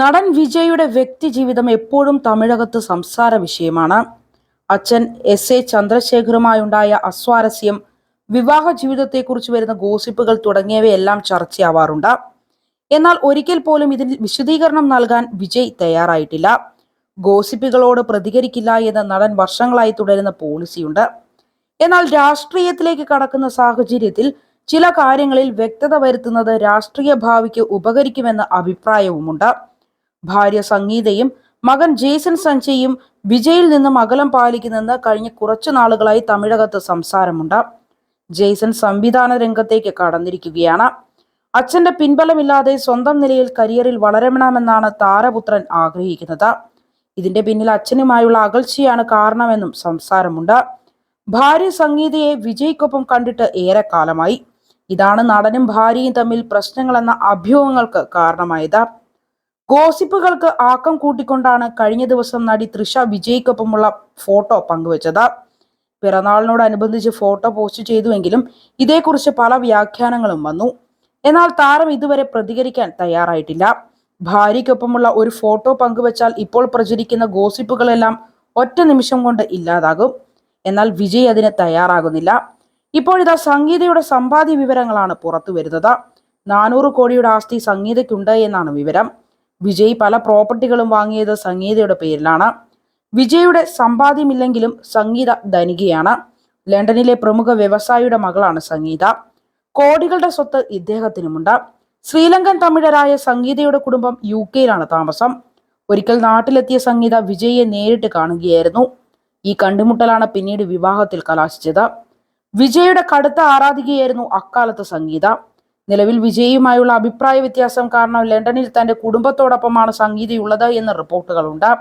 നടൻ വിജയുടെ വ്യക്തിജീവിതം എപ്പോഴും തമിഴകത്ത് സംസാര വിഷയമാണ്. അച്ഛൻ എസ് എ ചന്ദ്രശേഖറുമായുണ്ടായ അസ്വാരസ്യം വിവാഹ ജീവിതത്തെക്കുറിച്ച് വരുന്ന ഗോസിപ്പുകൾ തുടങ്ങിയവയെല്ലാം ചർച്ചയാവാറുണ്ട്. എന്നാൽ ഒരിക്കൽ പോലും ഇതിൽ വിശദീകരണം നൽകാൻ വിജയ് തയ്യാറായിട്ടില്ല. ഗോസിപ്പുകളോട് പ്രതികരിക്കില്ല എന്ന് നടൻ വർഷങ്ങളായി തുടരുന്ന പോളിസിയുണ്ട്. എന്നാൽ രാഷ്ട്രീയത്തിലേക്ക് കടക്കുന്ന സാഹചര്യത്തിൽ ചില കാര്യങ്ങളിൽ വ്യക്തത വരുത്തുന്നത് രാഷ്ട്രീയ ഭാവിക്ക് ഉപകരിക്കുമെന്ന അഭിപ്രായവുമുണ്ട്. ഭാര്യ സംഗീതയും മകൻ ജേസൺ സഞ്ജയും വിജയിൽ നിന്നും അകലം പാലിക്കുന്നെന്ന് കഴിഞ്ഞ കുറച്ചു നാളുകളായി തമിഴകത്ത് സംസാരമുണ്ട്. ജെയ്സൺ സംവിധാന രംഗത്തേക്ക് കടന്നിരിക്കുകയാണ്. അച്ഛന്റെ പിൻബലമില്ലാതെ സ്വന്തം നിലയിൽ കരിയറിൽ വളരണമെന്നാണ് താരപുത്രൻ ആഗ്രഹിക്കുന്നത്. ഇതിന്റെ പിന്നിൽ അച്ഛനുമായുള്ള അകൽച്ചയാണ് കാരണമെന്നും സംസാരമുണ്ട്. ഭാര്യ സംഗീതയെ വിജയ്ക്കൊപ്പം കണ്ടിട്ട് ഏറെ കാലമായി ഇതാണ് നടനും ഭാര്യയും തമ്മിൽ പ്രശ്നങ്ങളെന്ന അഭ്യൂഹങ്ങൾക്ക് കാരണമായത്. ഗോസിപ്പുകൾക്ക് ആക്കം കൂട്ടിക്കൊണ്ടാണ് കഴിഞ്ഞ ദിവസം നടി തൃഷ വിജയ്ക്കൊപ്പമുള്ള ഫോട്ടോ പങ്കുവച്ചത്. പിറന്നാളിനോടനുബന്ധിച്ച് ഫോട്ടോ പോസ്റ്റ് ചെയ്തുവെങ്കിലും ഇതേക്കുറിച്ച് പല വ്യാഖ്യാനങ്ങളും വന്നു. എന്നാൽ താരം ഇതുവരെ പ്രതികരിക്കാൻ തയ്യാറായിട്ടില്ല. ഭാര്യയ്ക്കൊപ്പമുള്ള ഒരു ഫോട്ടോ പങ്കുവച്ചാൽ ഇപ്പോൾ പ്രചരിക്കുന്ന ഗോസിപ്പുകളെല്ലാം ഒറ്റ നിമിഷം കൊണ്ട് ഇല്ലാതാകും. എന്നാൽ വിജയ് അതിന് തയ്യാറാകുന്നില്ല. ഇപ്പോഴിതാ സംഗീതയുടെ സമ്പാദ്യ വിവരങ്ങളാണ് പുറത്തു വരുന്നത് നാനൂറ് കോടിയുടെ ആസ്തി സംഗീതയ്ക്കുണ്ട് എന്നാണ് വിവരം. വിജയ് പല പ്രോപ്പർട്ടികളും വാങ്ങിയത് സംഗീതയുടെ പേരിലാണ്. വിജയുടെ സമ്പാദ്യമില്ലെങ്കിലും സംഗീത ധനികയാണ്. ലണ്ടനിലെ പ്രമുഖ വ്യവസായിയുടെ മകളാണ് സംഗീത. കോടികളുടെ സ്വത്ത് ഇദ്ദേഹത്തിനുമുണ്ട്. ശ്രീലങ്കൻ തമിഴരായ സംഗീതയുടെ കുടുംബം യു കെയിലാണ് താമസം. ഒരിക്കൽ നാട്ടിലെത്തിയ സംഗീത വിജയെ നേരിട്ട് കാണുകയായിരുന്നു. ഈ കണ്ടുമുട്ടലാണ് പിന്നീട് വിവാഹത്തിൽ കലാശിച്ചത്. വിജയുടെ കടുത്ത ആരാധികയായിരുന്നു അക്കാലത്ത് സംഗീത. നിലവിൽ വിജയിയുമായുള്ള അഭിപ്രായ വ്യത്യാസം കാരണം ലണ്ടനിൽ തന്റെ കുടുംബത്തോടൊപ്പമാണ് സംഗീതയുള്ളത് എന്ന റിപ്പോർട്ടുകളുണ്ട്.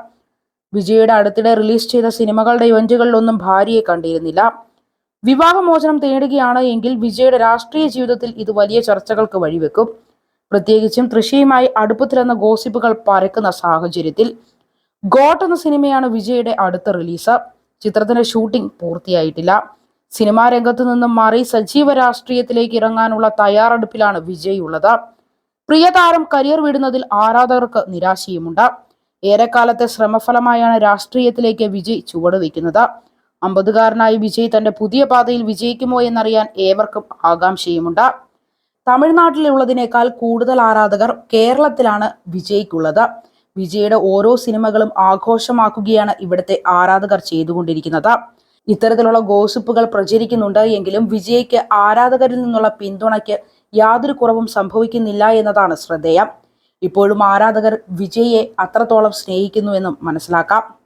വിജയുടെ അടുത്തിടെ റിലീസ് ചെയ്ത സിനിമകളുടെ ഇവന്റുകളിലൊന്നും ഭാര്യയെ കണ്ടിരുന്നില്ല. വിവാഹമോചനം തേടുകയാണ് എങ്കിൽ വിജയുടെ രാഷ്ട്രീയ ജീവിതത്തിൽ ഇത് വലിയ ചർച്ചകൾക്ക് വഴിവെക്കും. പ്രത്യേകിച്ചും തൃശയുമായി അടുപ്പത്തിലെന്ന ഗോസിപ്പുകൾ പരക്കുന്ന സാഹചര്യത്തിൽ ഗോട്ട് എന്ന സിനിമയാണ് വിജയുടെ അടുത്ത റിലീസ്. ചിത്രത്തിന്റെ ഷൂട്ടിംഗ് പൂർത്തിയായിട്ടില്ല. സിനിമാ രംഗത്തു നിന്നും മാറി സജീവ രാഷ്ട്രീയത്തിലേക്ക് ഇറങ്ങാനുള്ള തയ്യാറെടുപ്പിലാണ് വിജയ് ഉള്ളത് പ്രിയതാരം കരിയർ വിടുന്നതിൽ ആരാധകർക്ക് നിരാശയുമുണ്ട്. ഏറെക്കാലത്തെ ശ്രമഫലമായാണ് രാഷ്ട്രീയത്തിലേക്ക് വിജയ് ചുവടുവെക്കുന്നത് അമ്പതുകാരനായി വിജയ് തന്റെ പുതിയ പാതയിൽ വിജയിക്കുമോ എന്നറിയാൻ ഏവർക്കും ആകാംക്ഷയുമുണ്ട്. തമിഴ്നാട്ടിലുള്ളതിനേക്കാൾ കൂടുതൽ ആരാധകർ കേരളത്തിലാണ് വിജയ്ക്കുള്ളത്. വിജയുടെ ഓരോ സിനിമകളും ആഘോഷമാക്കുകയാണ് ഇവിടുത്തെ ആരാധകർ ചെയ്തുകൊണ്ടിരിക്കുന്നത്. ഇത്തരത്തിലുള്ള ഗോസിപ്പുകൾ പ്രചരിക്കുന്നുണ്ട് എങ്കിലും വിജയ്ക്ക് ആരാധകരിൽ നിന്നുള്ള പിന്തുണയ്ക്ക് യാതൊരു കുറവും സംഭവിക്കുന്നില്ല എന്നതാണ് ശ്രദ്ധേയം. ഇപ്പോഴും ആരാധകർ വിജയെ അത്രത്തോളം സ്നേഹിക്കുന്നുവെന്നും മനസ്സിലാക്കാം.